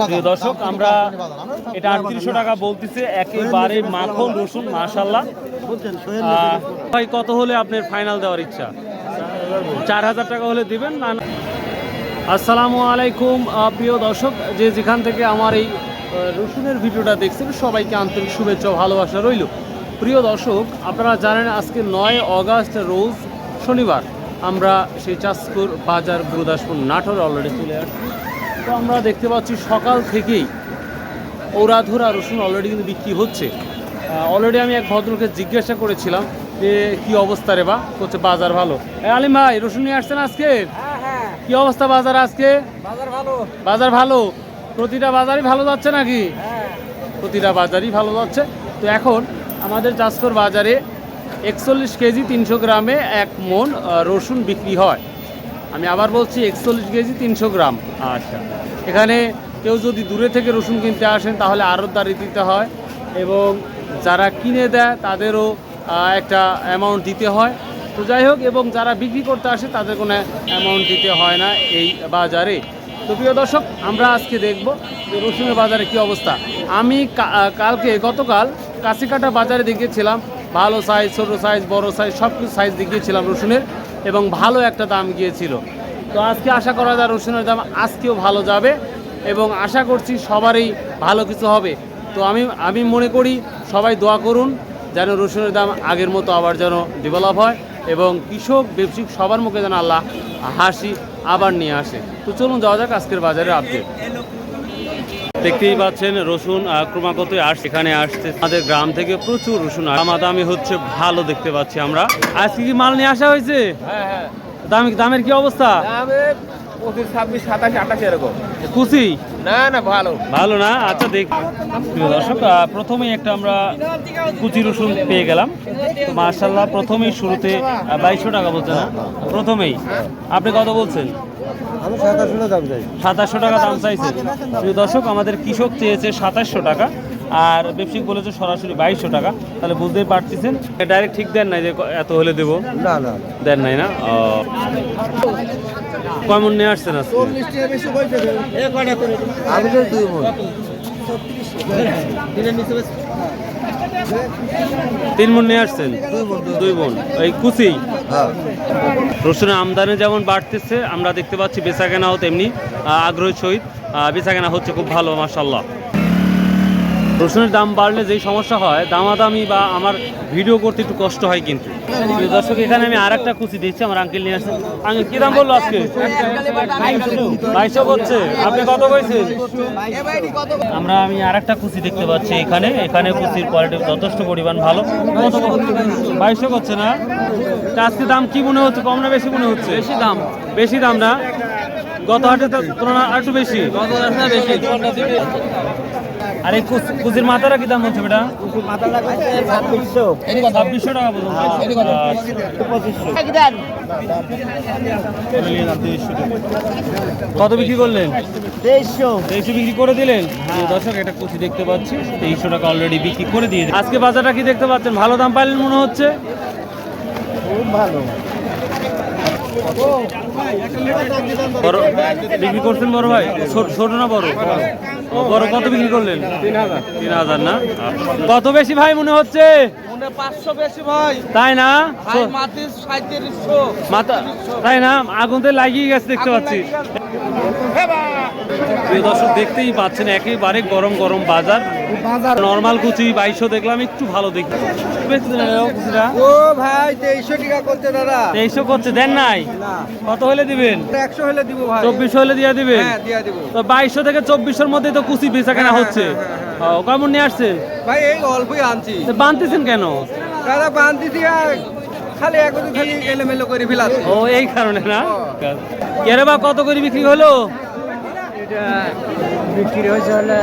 প্রিয় দর্শক আমরা এটা আটত্রিশশো টাকা বলতেছে একেবারে মাখন রসুন মাশাল্লাহ ভাই কত হলে আপনার ফাইনাল দেওয়ার ইচ্ছা? চার হাজার টাকা হলে দিবেন না- আসসালামু আলাইকুম প্রিয় দর্শক যে যেখান থেকে আমার এই রসুনের ভিডিওটা দেখছেন সবাইকে আন্তরিক শুভেচ্ছা ভালোবাসা রইল। প্রিয় দর্শক আপনারা জানেন আজকে নয় অগাস্ট রোজ শনিবার। আমরা সেই চাষপুর বাজার গুরুদাসপুর নাটোর অলরেডি চলে আসছি। তো আমরা দেখতে পাচ্ছি সকাল থেকেই ওরাধুরা রসুন অলরেডি কিন্তু বিক্রি হচ্ছে। অলরেডি আমি এক ভদ্রকে জিজ্ঞাসা করেছিলাম যে কি অবস্থা রে বা? করছে বাজার ভালো। আলিম ভাই রসুন নিয়ে আসছেন আজকে? কি অবস্থা বাজার আজকে? বাজার ভালো। প্রতিটা বাজারই ভালো যাচ্ছে নাকি? প্রতিটা বাজারই ভালো যাচ্ছে। তো এখন আমাদের চাষকর বাজারে একচল্লিশ কেজি তিনশো গ্রামে এক মন রসুন বিক্রি হয়। আমি আবার বলছি একচল্লিশ কেজি তিনশো গ্রাম। আচ্ছা। এখানে কেউ যদি দূরে থেকে রসুন কিনতে আসেন তাহলে আরও দাঁড়িয়ে দিতে হয় এবং যারা কিনে দেয় তাদেরও একটা অ্যামাউন্ট দিতে হয়। তো যাই হোক এবং যারা বিক্রি করতে আসে তাদের কোনো অ্যামাউন্ট দিতে হয় না এই বাজারে। তো প্রিয় দর্শক আমরা আজকে দেখব যে রসুনের বাজারে কি অবস্থা। আমি কালকে গতকাল কাছিকাটা বাজারে দেখিয়েছিলাম ভালো সাইজ ছোটো সাইজ বড় সাইজ সব কিছু সাইজ দেখিয়েছিলাম রসুনের এবং ভালো একটা দাম গিয়েছিল। তো আজকে আশা করা যায় রসুনের দাম আজকেও ভালো যাবে এবং আশা করছি সবারই ভালো কিছু হবে। তো আমি আমি মনে করি সবাই দোয়া করুন যেন রসুনের দাম আগের মতো আবার যেন ডেভেলপ হয় এবং কৃষক, ব্যবসায়িক সবার মুখে যেন আল্লাহ হাসি আবার নিয়ে আসে। তো চলুন যাওয়া যাক আজকের বাজারে আপডেট দেখতেই পাচ্ছেন রসুন ক্রমাগত আস এখানে আসছে। আমাদের গ্রাম থেকে প্রচুর রসুন দামাদামি হচ্ছে ভালো দেখতে পাচ্ছি আমরা। আজকে কি মাল নিয়ে আসা হয়েছে? হ্যাঁ, দাম দামের কি অবস্থা? পঁচিশ ছাব্বিশ সাতাশ আঠাশ এরকম। খুশি না না ভালো। ভালো না? আচ্ছা দেখ দর্শক প্রথমেই একটা আমরা কুচি রসুন পেয়ে গেলাম। তো মার্শাল্লাহ প্রথমেই শুরুতে বাইশশো টাকা বলছে না? প্রথমেই। আপনি কত বলছেন? সাতাশশো টাকা দাম চাইছে। প্রিয় দর্শক আমাদের কৃষক চেয়েছে সাতাশশো টাকা আর ব্যবসায়িক বলেছে সরাসরি বাইশশো টাকা। তাহলে বুঝতেই পারতেছেন ডাইরেক্ট ঠিক দেন নাই যে এত হলে দেবো? না না দেন নাই না। কেমন নিয়ে আসছেন আজকে? আমি তো দুই মন। তিন বোন নিয়ে আসছেন? দুই বোন। এই কুচি? হ্যাঁ। রসুনের আমদানি যেমন বাড়তেছে আমরা দেখতে পাচ্ছি বেচা কেনাও তেমনি আগ্রহের সহিত বেচা কেনা হচ্ছে খুব ভালো মাসাল্লাহ রসুনের দাম বাড়লে যেই সমস্যা হয় দামাদামি বা আমার ভিডিও করতে একটু কষ্ট হয় কিন্তু। দর্শক এখানে আমি আর একটা কুচি দিচ্ছি আমার আঙ্কেল নিয়ে আসছেন আঙ্কেল কি দাম বলল আজকে? বাইশশো করছে আপনি কত কইছেন? আমরা আমি আর একটা কুচি দেখতে পাচ্ছি এখানে। এখানে কুচির কোয়ালিটি যথেষ্ট পরিমাণ ভালো। কত বাইশশো করছে না? আজকে দাম কি মনে হচ্ছে? কম না বেশি মনে হচ্ছে? বেশি দাম। বেশি দাম না? গত হাটে তুলনা আর একটু বেশি। গত বেশি। আর এই কুচ- কুচির মাথাটা কি দাম হচ্ছে বেটা? ছাব্বিশশো। টাকা বলুন। কত বিক্রি করলেন? তেইশশো। তেইশশো বিক্রি করে দিলেন? দর্শক একটা কুচি দেখতে পাচ্ছি। তেইশশো টাকা অলরেডি বিক্রি করে দিয়ে আজকে বাজারটা কি দেখতে পাচ্ছেন? ভালো দাম পাইলেন মনে হচ্ছে? খুব ভালো। বড় বিক্রি করছেন বড় ভাই? ছোট না বড়? বড় কত বিক্রি করলেন? তিন হাজার। না? কত বেশি ভাই মনে হচ্ছে? তাই না? তাই না? আগুনতে লাগিয়ে গেছে দেখতে পাচ্ছি। প্রিয় দর্শক দেখতেই পাচ্ছেন একেবারে গরম গরম বাজার। নর্মাল কুচি বাইশশো দেখলাম একটু ভালো দেখি। ও ভাই তেইশশো টাকা করতে দাদা। তেইশশো করছে দেন নাই? কত হলে দিবেন? একশো হলে দিব ভাই। চব্বিশশো হলে দিয়ে দিবেন? হ্যাঁ তো বাইশশো থেকে চব্বিশশোর মধ্যে তো কুচি বেচা কেনা হ্যাঁ, হচ্ছে। হ্যাঁ, কেমন নিয়ে আসছে? ভাই এই অল্পই আনছি। তো বানতেছেন কেন? দাদা খালি এখন খালি এলোমেলো করে ফেলাচ্ছি। ও এই কারণে না? বা কত করে বিক্রি হলো? এটা বিক্রি হয়েছে হলে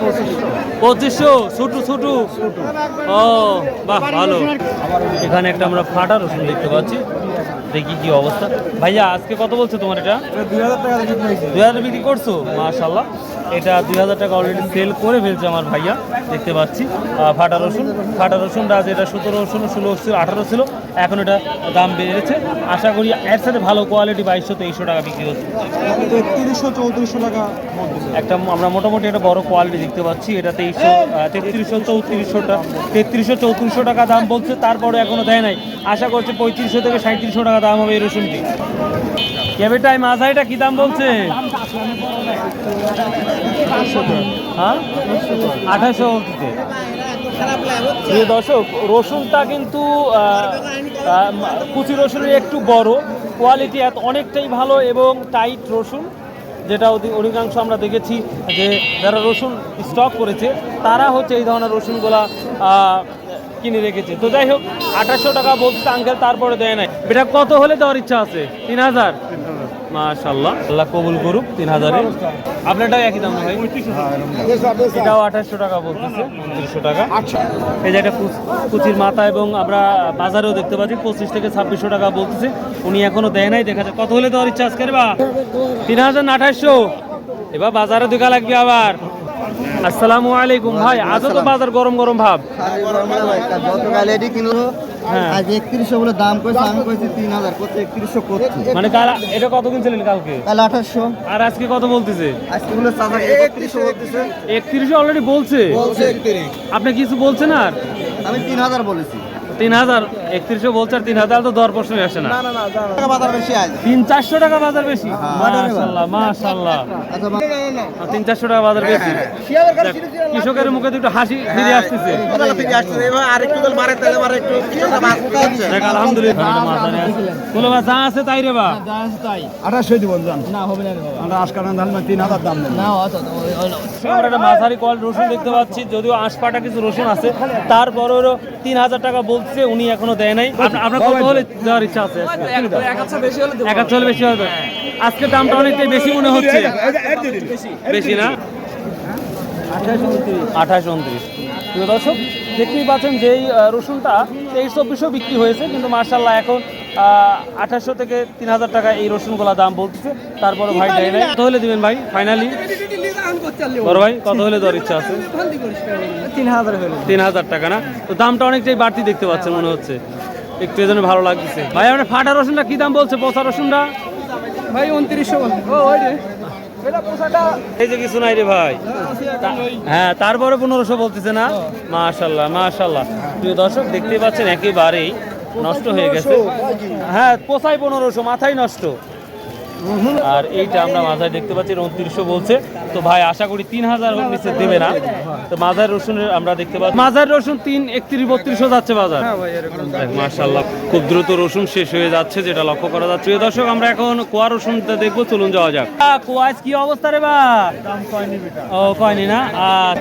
পঁচিশশো। পঁচিশশো? ছোটু ছোটু? ও বাহ ভালো। এখানে একটা আমরা ফাটা রসুন দেখতে পাচ্ছি। দেখি কি অবস্থা। ভাইয়া আজকে কত বলছো তোমার এটা? দুই হাজার টাকা বিক্রি দুই হাজার বিক্রি করছ? মাশাল্লাহ এটা দুই হাজার টাকা অলরেডি সেল করে ফেলছে আমার ভাইয়া। দেখতে পাচ্ছি। ফাটা রসুন। ফাটা রসুন রসুনটা যেটা সতেরো ষোলো ষোলো ছিল আঠারো ছিল। এখন এটা দাম বেড়েছে। আশা করি এর সাথে ভালো কোয়ালিটি বাইশশো তেইশশো টাকা বিক্রি হচ্ছে। তেত্রিশশো চৌত্রিশশো টাকা একটা আমরা মোটামুটি একটা বড় কোয়ালিটি দেখতে পাচ্ছি। এটা তেইশশো তেত্রিশশো চৌত্রিশশোটা তেত্রিশশো চৌত্রিশশো টাকা দাম বলছে তারপরে এখনও দেয় নাই। আশা করছে পঁয়ত্রিশশো থেকে সাঁত্রিশশো টাকা দাম হবে এই রসুনটি। কেবেটাই মাঝাইটা কি দাম বলছে? হ্যাঁ? আঠাশশো প্রিয় দর্শক, রসুনটা কিন্তু কুচি রসুনের একটু বড়। কোয়ালিটি এত অনেকটাই ভালো এবং টাইট রসুন, যেটা অধি- অধিকাংশ আমরা দেখেছি যে যারা রসুন স্টক করেছে, তারা হচ্ছে এই ধরনের রসুনগুলা কিনে রেখেছে। তো যাই হোক আঠাশশো টাকা বলছে আঙ্কেল তারপরে দেয় নাই। এটা কত হলে দেওয়ার ইচ্ছা আছে? তিন হাজার? মাশাল্লাহ আল্লাহ কবুল করুক, তিন হাজারে। আপনারটাও একই দাম ভাই? এটাও আঠাশশো টাকা বলতেছে উনত্রিশশো টাকা। এই যে একটা কুচির মাথা এবং আমরা বাজারেও দেখতে পাচ্ছি, পঁচিশ থেকে ছাব্বিশশো টাকা বলতেছে। উনি এখনও দেয় নাই, দেখা যায় কত হলে দেওয়ার ইচ্ছা আজকে রে বা তিন হাজার আঠাশশো এবার বাজারে দেখা লাগবে আবার। আসসালামু আলাইকুম ভাই আজও তো বাজার গরম গরম ভাব। গতকাল এটি কিনলো। হ্যাঁ। আজ একত্রিশশো বলে দাম আমি কইছি তিন হাজার করছে একত্রিশশো করছি। মানে কাল এটা কত কিনছিলেন কালকে? কাল আঠাশশো। আর আজকে কত বলতেছে? আজকে বলে চাচা একত্রিশশো বলতেছে। একত্রিশে অলরেডি বলছে? বলছে আপনি কিছু বলছেন আর? আমি তিন হাজার বলেছি। তিন হাজার একত্রিশে বলছে আর তিন হাজার তো দর প্রশ্নই আসে না। না না টাকা বাজার বেশি আজ। তিন চারশো টাকা বাজার বেশি। মাশাল্লাহ মাশাল্লাহ আচ্ছা তিন চারশো টাকা বাজার বেশি। কৃষকের মুখে দুটো হাসি ফিরে আসতেছে। আলহামদুলিল্লাহ যা আছে তাই রে বা। আঠাশশো দিব না হবে না আমরা আজকাল ধান তিন হাজার দাম না আমরা একটা মাঝারি কল রসুন দেখতে পাচ্ছি যদিও আশপাটা কিছু রসুন আছে তারপরেও তিন হাজার টাকা বলছে উনি এখনও দেয় নাই। আপনার কত হলে দেওয়ার ইচ্ছা আছে। এক হাজার হলে বেশি হবে। আজকে দামটা অনেকটাই বেশি মনে হচ্ছে। বেশি না? আঠাশ উনত্রিশ। প্রিয় দর্শক দেখতেই পাচ্ছেন যে রসুনটা তেইশ চব্বিশশো বিক্রি হয়েছে কিন্তু মার্শাল্লাহ এখন আঠাশশো থেকে তিন হাজার টাকা এই রসুনগুলা দাম বলতেছে। তারপরে ভাই দেয় নাই। কত হলে দিবেন ভাই ফাইনালি? বড় ভাই কত হলে দেওয়ার ইচ্ছা আছে? তিন হাজার হলো তিন হাজার টাকা না? তো দামটা অনেকটাই বাড়তি দেখতে পাচ্ছেন মনে হচ্ছে। একটু এজন্য ভালো লাগতেছে। ভাই আপনার ফাটা রসুনটা কি দাম বলছে? পচা রসুনটা? ভাই উনত্রিশশো ও ওই রে। এই যে কিছু নাই রে ভাই। হ্যাঁ তারপরে পনেরোশো বলতেছে না? মাশাল্লাহ মাশাল্লাহ। প্রিয় দর্শক দেখতেই পাচ্ছেন একেবারেই নষ্ট হয়ে গেছে। হ্যাঁ পোসাই পনেরোশো মাথায় নষ্ট। আর এইটা আমরা মাথায় দেখতে পাচ্ছি উনত্রিশশো বলছে। তো ভাই আশা করি তিন হাজার নিচে দেবে না। তো মাজার রসুনের আমরা দেখতে পাচ্ছি। মাজার রসুন তিন একত্রিশ বত্রিশও যাচ্ছে বাজার। মার্শাল্লাহ খুব দ্রুত রসুন শেষ হয়ে যাচ্ছে যেটা লক্ষ্য করা যাচ্ছে। প্রিয় দর্শক আমরা এখন কোয়া রসুনটা দেখব চলুন যাওয়া যাক। কোয়াজ কি অবস্থা রে বা? ও কয়নি না? আর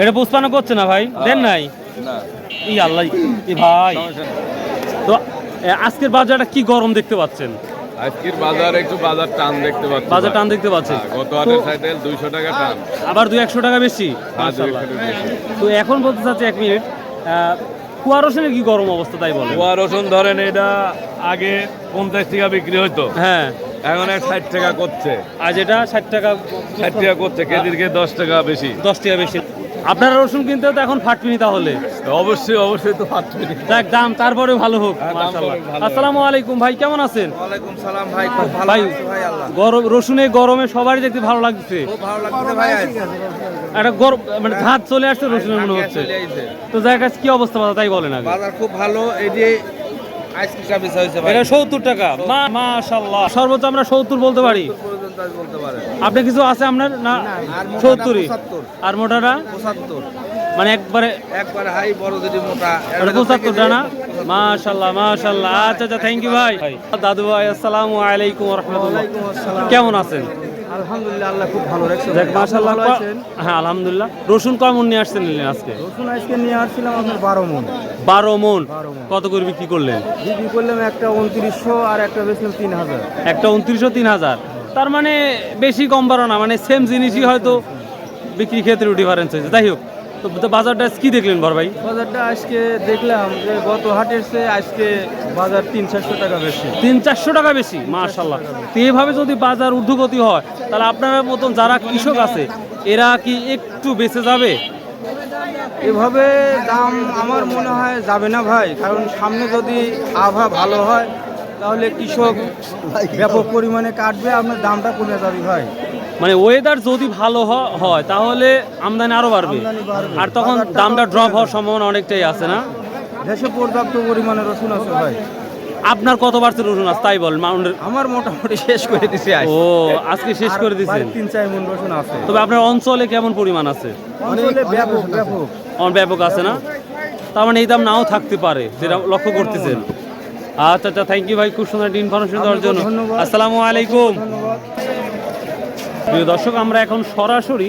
এটা পুষ্পানো করছে না ভাই? দেন নাই? ই আল্লাহ ই ভাই। তো আজকের বাজারটা কি গরম দেখতে পাচ্ছেন? আজকের বাজার একটু বাজার টান দেখতে পাচ্ছি বাজার টান দেখতে পাচ্ছেন? হ্যাঁ, গত তো হাটের দুইশো টাকা টান। আবার দুই একশো টাকা বেশি? হ্যাঁ। একশো টাকা বেশি। তো এখন বলতে চাচ্ছি এক মিনিট আহ, কুয়া রসুনের কি গরম অবস্থা তাই বলে কুয়া রসুন ধরেন এটা আগে পঞ্চাশ টাকা বিক্রি হইতো। হ্যাঁ। এখন এক ষাট টাকা করছে। আজ এটা ষাট টাকা ষাট টাকা করছে কেজির কে দশ টাকা বেশি। দশ টাকা বেশি। আপনারা রসুন কিনতে তো এখন ফাটবিনি তাহলে। অবশ্যই অবশ্যই তো পাচ্ছি দেখ দাম তারপরে ভালো হোক হ্যাঁ, মাশাআল্লাহ। আসসালামু আলাইকুম ভাই কেমন আছেন? ওয়ালাইকুম সালাম ভাই খুব ভালো ভাই আছি ভাই আল্লাহ। গরম রসুনে গরমে সবারই দেখতে ভালো লাগছে। খুব ভালো লাগছে ভাই একটা গরম মানে ধাত চলে আসছে রসুনের মনে হচ্ছে। তো জায়গা কি অবস্থা বাবা তাই বলেন আগে। বাজার খুব ভালো এই যে আইসক্রিমটা বেচা হয়েছে ভাই। এটা সত্তর টাকা। মা মাশাল্লাহ সর্বোচ্চ আমরা সত্তর বলতে পারি। বলতে পারেন। আপনি কিছু আছে আপনার? না? সত্তরই? আর মোটাটা? পঁচাত্তর। মানে একবারে একবার হাই বড় যদি মোটা এটা পঁচাত্তরটা না? মাশাল্লাহ মাশাল্লাহ আচ্ছা আচ্ছা থ্যাংক ইউ ভাই। দাদু ভাই আসসালামু আলাইকুম রহমতুল্লাহ। কেমন আছেন? আলহামদুলিল্লাহ আল্লাহ খুব ভালো। দেখ মাশাল্লাহ হ্যাঁ আলহামদুলিল্লাহ। রসুন কেমন নিয়ে আসছেন আজকে? রসুন আজকে নিয়ে আসছিলাম আপনার মন। মন। কত করে বিক্রি করলেন? বিক্রি করলাম একটা উনত্রিশশো আর একটা বেচলাম তিন হাজার। একটা উনত্রিশশো তিন হাজার। তার মানে বেশি কম বাড়ো না মানে সেম জিনিসই হয়তো বিক্রি ক্ষেত্রে ডিফারেন্স হয়েছে। যাই হোক তো বাজারটা কি দেখলেন বড় ভাই? বাজারটা আজকে দেখলাম যে গত হাটের চেয়ে আজকে বাজার তিন চারশো টাকা বেশি। তিন চারশো টাকা বেশি মাশাল্লাহ তো এভাবে যদি বাজার ঊর্ধ্বগতি হয় তাহলে আপনার মতন যারা কৃষক আছে এরা কি একটু বেঁচে যাবে? এভাবে দাম আমার মনে হয় যাবে না ভাই কারণ সামনে যদি আবহাওয়া ভালো হয় তাহলে কৃষক ব্যাপক পরিমাণে কাটবে আপনার দামটা কমে যাবে ভাই। মানে ওয়েদার যদি ভালো হয় তাহলে আমদানি আরও বাড়বে। আর তখন দামটা ড্রপ হওয়ার সম্ভাবনা অনেকটাই আছে না? দেশে পর্যাপ্ত পরিমাণে রসুন আছে ভাই। আপনার কত পার্সেন্ট রসুন আছে? তাই বল আমার মোটামুটি শেষ করে দিছে ও আজকে শেষ করে দিচ্ছেন তিন চার মন রসুন আছে। তবে আপনার অঞ্চলে কেমন পরিমাণ আছে? অঞ্চলে ব্যাপক ব্যাপক। আমার ব্যাপক আছে না? তার মানে এই দাম নাও থাকতে পারে যেটা লক্ষ্য করতেছেন। আচ্ছা আচ্ছা থ্যাংক ইউ ভাই খুব সুন্দর একটা ইনফরমেশন দেওয়ার জন্য। আসসালামু আলাইকুম। প্রিয় দর্শক আমরা এখন সরাসরি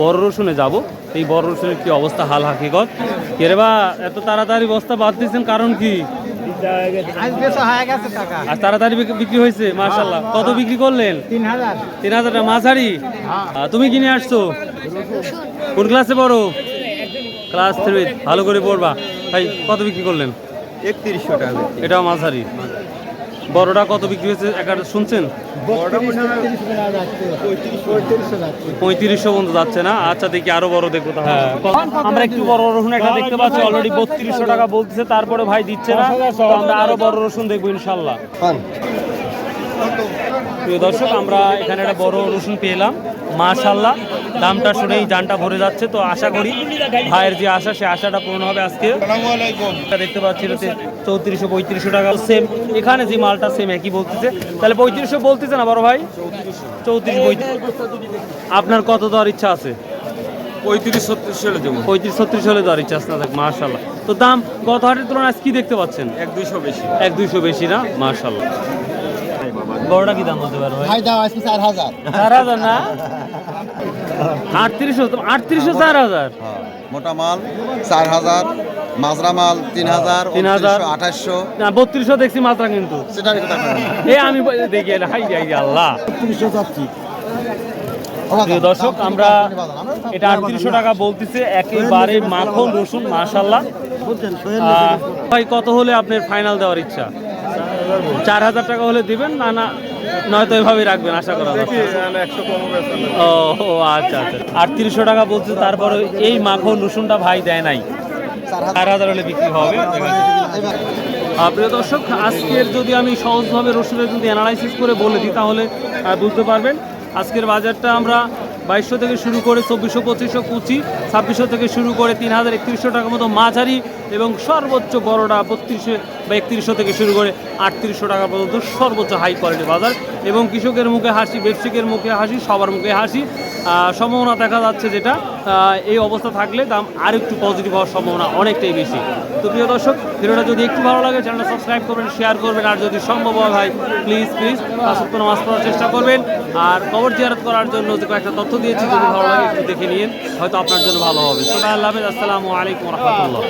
বড় রসুনে যাব। এই বড় রসুনের কি অবস্থা হাল হাকিকত? কেরে বা এত তাড়াতাড়ি বস্তা বাদ দিচ্ছেন কারণ কি? হয়ে আর তাড়াতাড়ি বিক্রি হয়েছে মার্শাল্লাহ কত বিক্রি করলেন? তিন হাজার। তিন হাজার মাঝারি? তুমি কিনে আসছো? কোন ক্লাসে পড়ো? ক্লাস থ্রি ভালো করে পড়বা। ভাই কত বিক্রি করলেন? একত্রিশশো টাকা এটাও মাঝারি। বড়টা কত বিক্রি হয়েছে? একটা শুনছেন? পঁয়ত্রিশশো পর্যন্ত যাচ্ছে না? আচ্ছা দেখি আরও বড় দেখব তাহলে। আমরা একটু বড় রসুন একটা দেখতে পাচ্ছি অলরেডি বত্রিশশো টাকা বলতেছে তারপরে ভাই দিচ্ছে না। তো আমরা আরও বড় রসুন দেখব ইনশাল্লাহ। প্রিয় দর্শক আমরা এখানে একটা বড় রসুন পেলাম মাশাল্লাহ। দামটা শুনেই জানটা ভরে যাচ্ছে তো আশা করি ভাইয়ের যে আশা সে আশাটা পূর্ণ হবে আজকে। দেখতে পাচ্ছি চৌত্রিশশো পঁয়ত্রিশশো টাকা সেম এখানে যে মালটা সেম একই বলতেছে। তাহলে পঁয়ত্রিশশো বলতেছে না বড় ভাই? চৌত্রিশ পঁয়ত্রিশ। আপনার কত দেওয়ার ইচ্ছা আছে? পঁয়ত্রিশ ছত্রিশ দেবো। পঁয়ত্রিশ ছত্রিশ হলে দেওয়ার ইচ্ছা আছে না দেখ মার্শাল্লাহ তো দাম গত হাটের তুলনায় আজ কি দেখতে পাচ্ছেন? এক দুইশো বেশি। এক দুইশো বেশি না? মার্শাল্লাহ বড়টা কি দাম বলতে পারো ভাই? ভাই দাও আজকে চার হাজার। চার হাজার না? আটত্রিশশো আটত্রিশশো চার হাজার। মোটা মাল চার হাজার মাজরা মাল তিন হাজার তিন হাজার। আঠাশশো। না বত্রিশশো দেখছি মাত্রা কিন্তু। এ আমি দেখি হাই হাই আল্লাহ। যাচ্ছি দর্শক আমরা এটা আটত্রিশশো টাকা বলতেছে একেবারে মাখন রসুন মাশাল্লাহ ভাই কত হলে আপনার ফাইনাল দেওয়ার ইচ্ছা? চার হাজার টাকা হলে দিবেন না না নয়তো এভাবেই রাখবেন আশা করা যাচ্ছে। ও আচ্ছা আচ্ছা। আটত্রিশশো টাকা বলছে তারপরে এই মাখন রসুনটা ভাই দেয় নাই। চার হাজার। হলে বিক্রি হবে। প্রিয় দর্শক আজকের যদি আমি সহজভাবে রসুনের যদি অ্যানালাইসিস করে বলে দিই তাহলে বুঝতে পারবেন। আজকের বাজারটা আমরা বাইশশো থেকে শুরু করে চব্বিশশো পঁচিশশো কুচি ছাব্বিশশো থেকে শুরু করে তিন হাজার একত্রিশশো টাকার মতো মাঝারি এবং সর্বোচ্চ বড়টা বত্রিশশো বা একত্রিশশো থেকে শুরু করে আটত্রিশশো টাকা পর্যন্ত সর্বোচ্চ হাই কোয়ালিটি বাজার। এবং কৃষকের মুখে হাসি ব্যবসায়িকের মুখে হাসি, সবার মুখে হাসি। সম্ভাবনা দেখা যাচ্ছে যেটা এই অবস্থা থাকলে দাম আর একটু পজিটিভ হওয়ার সম্ভাবনা অনেকটাই বেশি। তো প্রিয় দর্শক, ভিডিওটা যদি একটু ভালো লাগে চ্যানেলটা সাবস্ক্রাইব করবেন শেয়ার করবেন, আর যদি সম্ভব হয় প্লিজ প্লিজ পাঁচত্ব নামাজ পড়ার চেষ্টা করবেন। আর কবর জিয়ারত করার জন্য যে কয়েকটা তথ্য দিয়েছি, যদি ভালো লাগে একটু দেখে নিন হয়তো আপনার জন্য ভালো হবে। সোনা আল্লাহ আসসালামু আলাইকুম রহমতুল্লাহ।